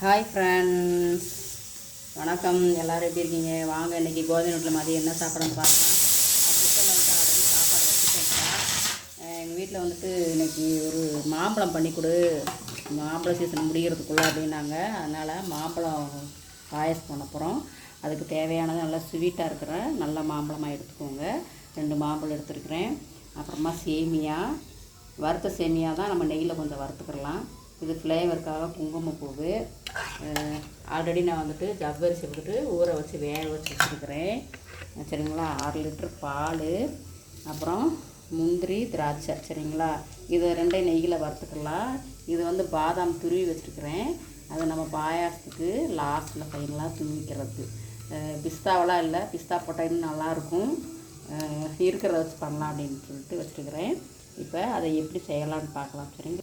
Hi friends வணக்கம். எல்லோரும் எப்படி இருக்கீங்க? வாங்க இன்றைக்கி கோதுமை வீட்டில் மதியம் என்ன சாப்பிட்றோன்னு பார்க்கலாம். குக்கரில் வந்து ஆல்ரெடி சாப்பாடு வச்சுட்டேன் எங்கள் வீட்டில் வந்துட்டு இன்றைக்கி ஒரு மாம்பழம் பண்ணி கொடு. மாம்பழ சீசன் முடிகிறதுக்குள்ளே அப்படின்னாங்க. அதனால் மாம்பழம் பாயசம் பண்ண போகிறோம் அதுக்கு தேவையானது நல்லா ஸ்வீட்டாக இருக்கிற நல்ல மாம்பழமாக எடுத்துக்கோங்க. ரெண்டு மாம்பழம் எடுத்துருக்குறேன். அப்புறமா சேமியா. வறுத்த சேமியா தான் நம்ம நெய்யில் கொஞ்சம் வறுத்துக்கிடலாம் இது ஃப்ளேவருக்காக குங்குமப்பூவு. ஆல்ரெடி நான் வந்துட்டு ஜவ்வரிசி வந்துட்டு ஊற வச்சு வேக வச்சு வச்சுருக்கிறேன். சரிங்களா? ஆறு லிட்டர் பால் அப்புறம் முந்திரி திராட்சை. சரிங்களா? இது ரெண்டையும் நெய்யில் வறுத்துக்கலாம். இது வந்து பாதாம் துருவி வச்சுருக்கிறேன். அதை நம்ம பாயாசத்துக்கு லாஸ்ட்டில் ஃபைனலாக துணிக்கிறது. பிஸ்தாவெல்லாம் இல்லை. பிஸ்தா போட்டால் நல்லாயிருக்கும். இருக்கிறத வச்சு பண்ணலாம் அப்படின்னு சொல்லிட்டு வச்சுருக்கிறேன். இப்போ அதை எப்படி செய்யலாம்னு பார்க்கலாம். சரிங்க.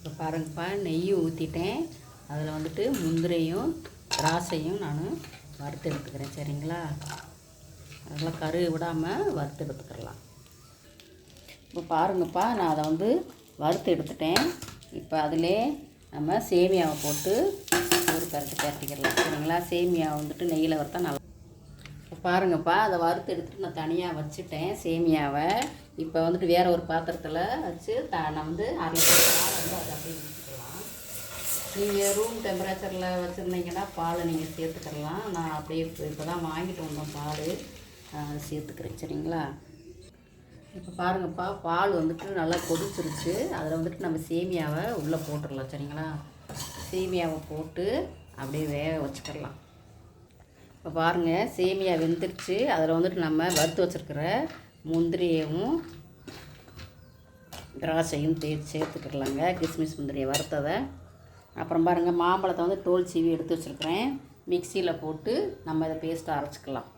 இப்போ பாருங்கப்பா நெய் ஊற்றிட்டேன் அதில் வந்துட்டு முந்திரையும் திராட்சையும் நான் வறுத்து எடுத்துக்கிறேன் சரிங்களா? அதெல்லாம் கரு விடாமல் வறுத்து எடுத்துக்கிறலாம் இப்போ பாருங்கப்பா நான் அதை வந்து வறுத்து எடுத்துட்டேன். இப்போ அதிலே நம்ம சேமியாவை போட்டு ஒரு பரட்டு பரட்டிக்கிறலாம் சரிங்களா? சேமியாவை வந்துட்டு நெய்யில் வறுத்தா நல்லா பாருங்கப்பா அதை வறுத்து எடுத்துகிட்டு நான் தனியாக வச்சுட்டேன் சேமியாவை. இப்போ வந்துட்டு வேறு ஒரு பாத்திரத்தில் வச்சு த நான் வந்து அரை பால் வந்து அதை அப்படியே ஊற்றிக்கலாம் நீங்கள் ரூம் டெம்பரேச்சரில் வச்சுருந்தீங்கன்னா பாலை நீங்கள் சேர்த்துக்கலாம். நான் அப்படியே இப்போ இப்போ தான் வாங்கிட்டு வந்தோம் பால். சேர்த்துக்கிறேன் சரிங்களா? இப்போ பாருங்கப்பா பால் வந்துட்டு நல்லா கொதிச்சிருச்சு. அதில் வந்துட்டு நம்ம சேமியாவை உள்ளே போட்டுடலாம் சரிங்களா? சேமியாவை போட்டு அப்படியே வேக வச்சுக்கிடலாம் இப்போ பாருங்கள் சேமியா வெந்துருச்சு. அதில் வந்துட்டு நம்ம வறுத்து வச்சுருக்கிற முந்திரியவும் திராட்சையும் தே சேர்த்துக்கிடலாங்க. கிஸ்மிஸ் முந்திரியை வறுத்ததை. அப்புறம் பாருங்கள் மாம்பழத்தை வந்து தோல் சீவி எடுத்து வச்சுருக்கிறேன். மிக்சியில் போட்டு நம்ம இதை பேஸ்ட்டாக அரைச்சிக்கலாம்.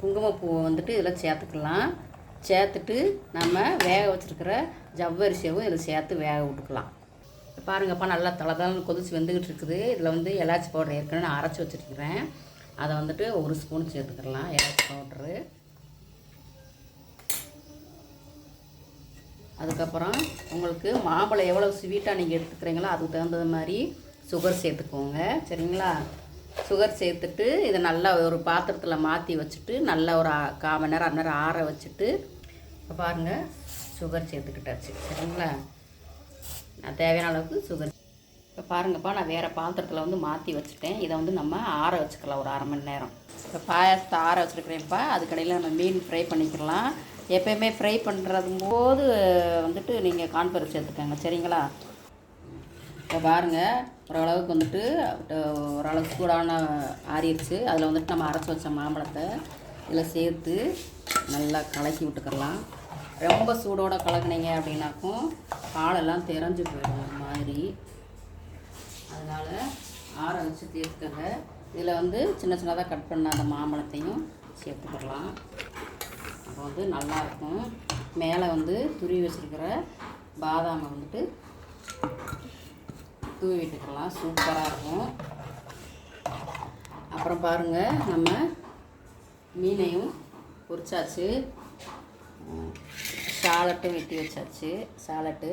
குங்குமப்பூவை வந்துட்டு இதில் சேர்த்துக்கலாம். சேர்த்துட்டு நம்ம வேக வச்சுருக்கிற ஜவ்வரிசியவும் இதில் சேர்த்து வேக விட்டுக்கலாம். பாருங்கப்பா நல்லா தளதளன்னு கொதிச்சு வெந்துக்கிட்டு இருக்குது. இதில் வந்து எலாச்சி பவுடர் ஏற்கனவே நான் அரைச்சி வச்சுருக்கிறேன். அதை வந்துட்டு ஒரு ஸ்பூன் சேர்த்துக்கலாம் எலாச்சி பவுட்ரு அதுக்கப்புறம் உங்களுக்கு மாம்பழம் எவ்வளோ ஸ்வீட்டாக நீங்கள் எடுத்துக்கிறீங்களோ அதுக்கு தகுந்தது மாதிரி சுகர் சேர்த்துக்கோங்க. சரிங்களா? சுகர் சேர்த்துட்டு இதை நல்லா ஒரு பாத்திரத்தில் மாற்றி வச்சுட்டு நல்லா ஒரு கால் மணி நேரம் அரை நேரம் ஆற வச்சுட்டு இப்போ பாருங்கள் சுகர் சேர்த்துக்கிட்டாச்சு. சரிங்களா? நான் தேவையான அளவுக்கு சுகர் இப்போ பாருங்கப்பா நான் வேறு பாத்திரத்தில் வந்து மாற்றி வச்சுட்டேன். இதை வந்து நம்ம ஆற வச்சுக்கலாம் ஒரு அரை மணி நேரம். இப்போ பாயாசத்தை ஆற வச்சுருக்கிறேன்ப்பா. அதுக்கடையில் நம்ம மீன் ஃப்ரை பண்ணிக்கலாம். எப்போயுமே ஃப்ரை பண்ணுறது போது வந்துட்டு நீங்கள் கான்ஃபரன்ஸ் சேர்த்துக்கோங்க சரிங்களா? இப்போ பாருங்கள் ஓரளவுக்கு வந்துட்டு ஓரளவுக்கு சூடான ஆறிடுச்சு. அதில் வந்துட்டு நம்ம அரைச்சி வச்ச மாம்பழத்தை இதில் சேர்த்து நல்லா கலக்கி விட்டுக்கலாம். ரொம்ப சூடோடு கலக்குனீங்க அப்படின்னாக்கும் பாலெல்லாம் தெரிஞ்சு போயிடும் மாதிரி. அதனால் ஆற வச்சு தீர்த்துக்கங்க இதில் வந்து சின்ன சின்னதாக கட் பண்ண அந்த மாம்பழத்தையும் சேர்த்துக்கலாம் அப்போ வந்து நல்லாயிருக்கும் மேலே வந்து துருவி வச்சுருக்கிற பாதாமை வந்துட்டு தூவி விட்டுக்கலாம். சூப்பராக இருக்கும். அப்புறம் பாருங்கள் நம்ம மீனையும் பொரிச்சாச்சு. சாலட்டும் வெட்டி வச்சாச்சு. சாலட்டு.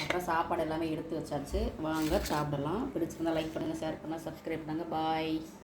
அப்புறம் சாப்பாடு எல்லாமே எடுத்து வச்சாச்சு. வாங்க சாப்பிடலாம். பிடிச்சிருந்தா லைக் பண்ணுங்கள் ஷேர் பண்ணுங்கள் சப்ஸ்கிரைப் பண்ணுங்கள் பாய்